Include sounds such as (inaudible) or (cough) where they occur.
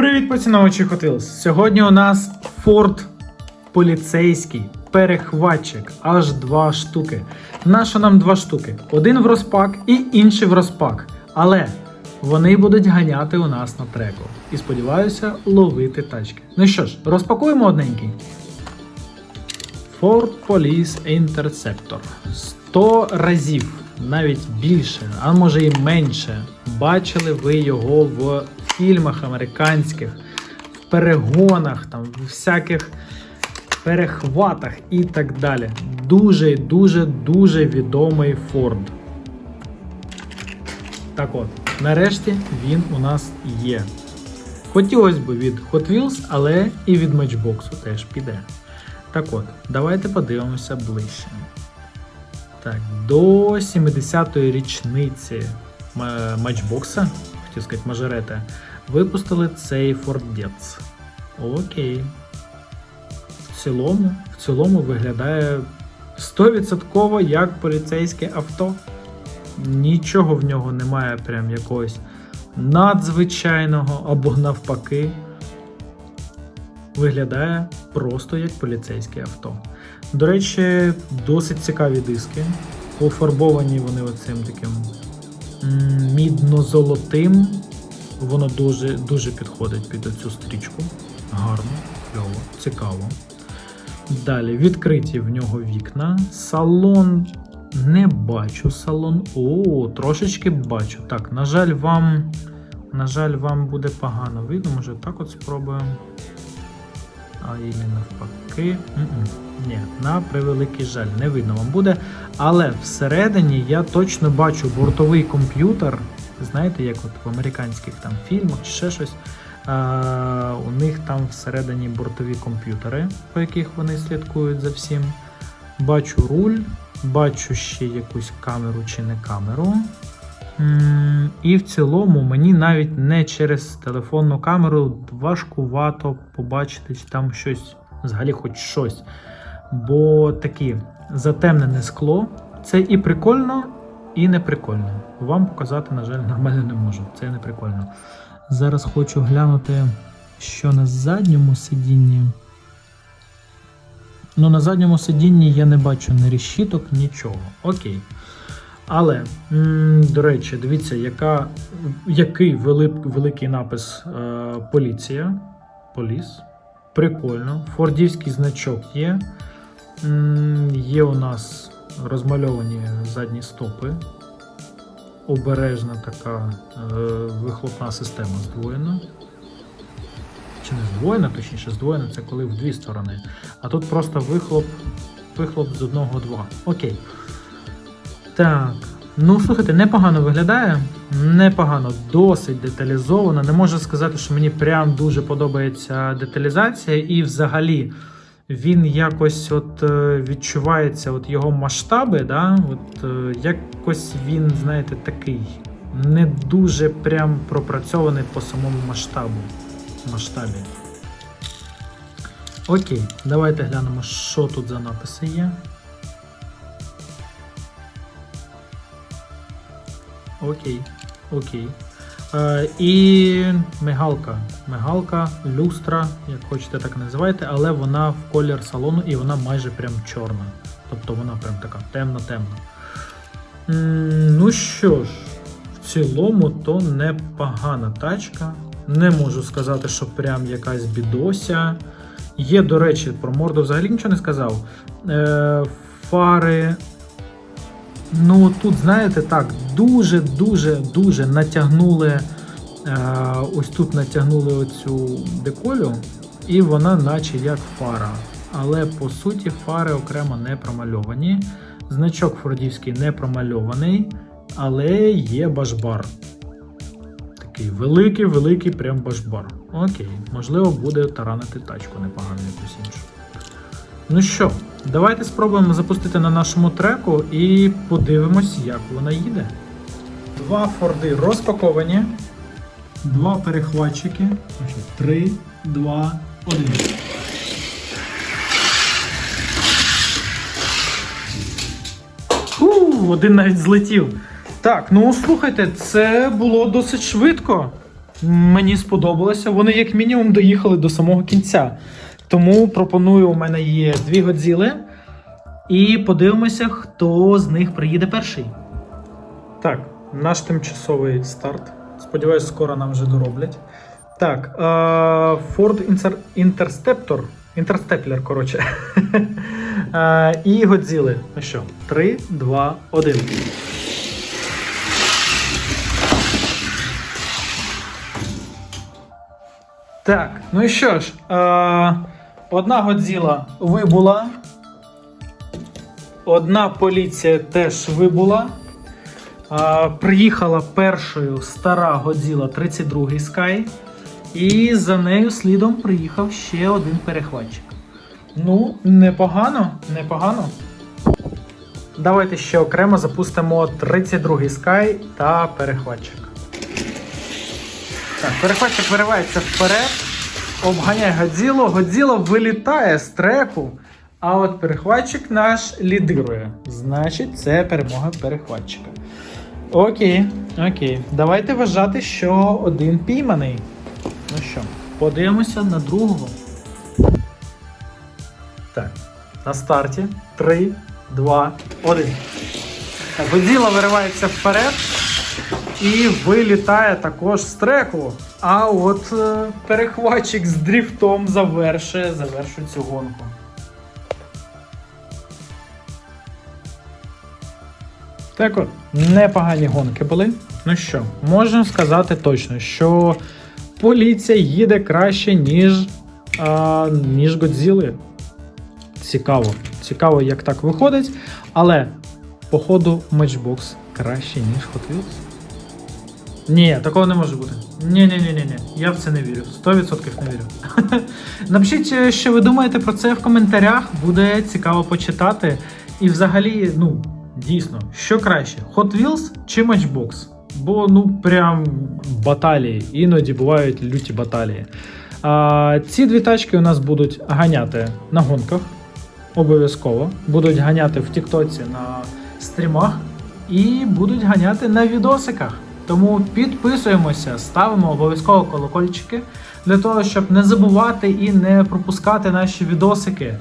Привіт, поціновувачі Wheels! Сьогодні у нас Ford поліцейський перехватчик. Аж два штуки. Нащо нам два штуки? Один в розпак і інший в розпак. Але вони будуть ганяти у нас на треку. І сподіваюся, ловити тачки. Ну що ж, розпакуємо одненький. Ford Police Interceptor. 100 разів, навіть більше, а може і менше. Бачили ви його в фільмах американських, в перегонах, там, в всяких перехватах і так далі. Дуже, дуже, дуже відомий Ford. Так от, нарешті він у нас є. Хотілося б від Hot Wheels, але і від Matchbox теж піде. Так от, давайте подивимося ближче. Так, до 70-ї річниці матчбокса, хотів сказати, мажорета, випустили цей Фордець. Окей. В цілому, в цілому виглядає 100% як поліцейське авто. Нічого в нього немає прям якогось надзвичайного або навпаки. Виглядає просто як поліцейське авто. До речі, досить цікаві диски. Пофарбовані вони оцим таким мідно-золотим. Воно дуже, дуже підходить під оцю стрічку. Гарно, кльово, цікаво. Далі відкриті в нього вікна. Салон не бачу. Салон. О, трошечки бачу. Так, на жаль, вам. На жаль, вам буде погано видно. Може так от спробуємо. А і навпаки. Ні, на превеликий жаль, не видно вам буде. Але всередині я точно бачу бортовий комп'ютер. Знаєте, як от в американських там фільмах чи ще щось. А, у них там всередині бортові комп'ютери, по яких вони слідкують за всім. Бачу руль, бачу ще якусь камеру чи не камеру. І в цілому мені навіть не через телефонну камеру важкувато побачити, чи там щось, взагалі хоч щось. Бо такі затемнене скло це і прикольно, і не прикольно. Вам показати, на жаль, нормально не можу. Це не прикольно. Зараз хочу глянути, що на задньому сидінні. Ну, на задньому сидінні я не бачу ні решіток, нічого. Окей. Але, до речі, дивіться, яка, який вели, великий напис е, поліція. Поліс. Прикольно. Фордівський значок є. Є у нас розмальовані задні стопи. Обережна така е, вихлопна система здвоєна. Чи не здвоєна, точніше, здвоєна це коли в дві сторони. А тут просто вихлоп, вихлоп з одного два. Окей. Так. Ну, слухайте, непогано виглядає. Непогано, досить деталізовано. Не можу сказати, що мені прям дуже подобається деталізація, і взагалі він якось от е, відчувається, от його масштаби, да? от, е, якось він, знаєте, такий. Не дуже прям пропрацьований по самому масштабу. масштабі. Окей, давайте глянемо, що тут за написи є. Окей, окей. Е, і мигалка. Мигалка, люстра, як хочете, так називайте, але вона в колір салону і вона майже прям чорна. Тобто вона прям така темно-темна. Ну що ж, в цілому то непогана тачка. Не можу сказати, що прям якась бідося. Є, до речі, про морду взагалі нічого не сказав. Е, фари Ну тут, знаєте, так, дуже-дуже дуже натягнули. Е, ось тут натягнули оцю деколю, і вона, наче як фара. Але по суті фари окремо не промальовані. Значок фордівський не промальований, але є башбар. Такий великий-великий прям башбар. Окей, можливо, буде таранити тачку непогано якусь іншу. Ну що, давайте спробуємо запустити на нашому треку і подивимось, як вона їде. Два форди розпаковані. Два перехватчики. Три, два, один. Фу, один навіть злетів. Так, ну слухайте, це було досить швидко. Мені сподобалося. Вони як мінімум доїхали до самого кінця. Тому пропоную, у мене є дві Годзіли. І подивимося, хто з них приїде перший. Так, наш тимчасовий старт. Сподіваюсь, скоро нам вже дороблять. Так, Ford Interceptor. Interstepler, коротше. (laughs) І Годзіли. Ну що, 3, 2, 1. Так, ну і що ж, одна Годзіла вибула. Одна поліція теж вибула. Е, приїхала першою стара Годзіла 32 Sky. І за нею слідом приїхав ще один перехватчик. Ну, непогано, непогано. Давайте ще окремо запустимо 32 Sky та перехватчик. Так, перехватчик виривається вперед, обганяє Годзілу. Годзіла вилітає з треку, а от перехватчик наш лідирує. Значить, це перемога перехватчика. Окей, окей. Давайте вважати, що один пійманий. Ну що, подивимося на другого. Так, на старті. 3, 2, 1. Так, Годзіла виривається вперед і вилітає також з треку. А от е, перехватчик з дріфтом завершує, завершує цю гонку. Так от, непогані гонки були. Ну що, можемо сказати точно, що поліція їде краще, ніж, а, ніж Годзіли. Цікаво. Цікаво, як так виходить. Але, походу, матчбокс краще, ніж Hot Wheels. Ні, такого не може бути. Ні, ні, ні, ні, ні. Я в це не вірю. 100% не вірю. (laughs) Напишіть, е, що ви думаєте про це в коментарях. Буде цікаво почитати. І взагалі, ну, дійсно, що краще: Hot Wheels чи Matchbox? Бо ну прям баталії. Іноді бувають люті баталії. А, ці дві тачки у нас будуть ганяти на гонках. Обов'язково. Будуть ганяти в Тіктоці на стрімах і будуть ганяти на відосиках. Тому підписуємося, ставимо обов'язково колокольчики для того, щоб не забувати і не пропускати наші відосики.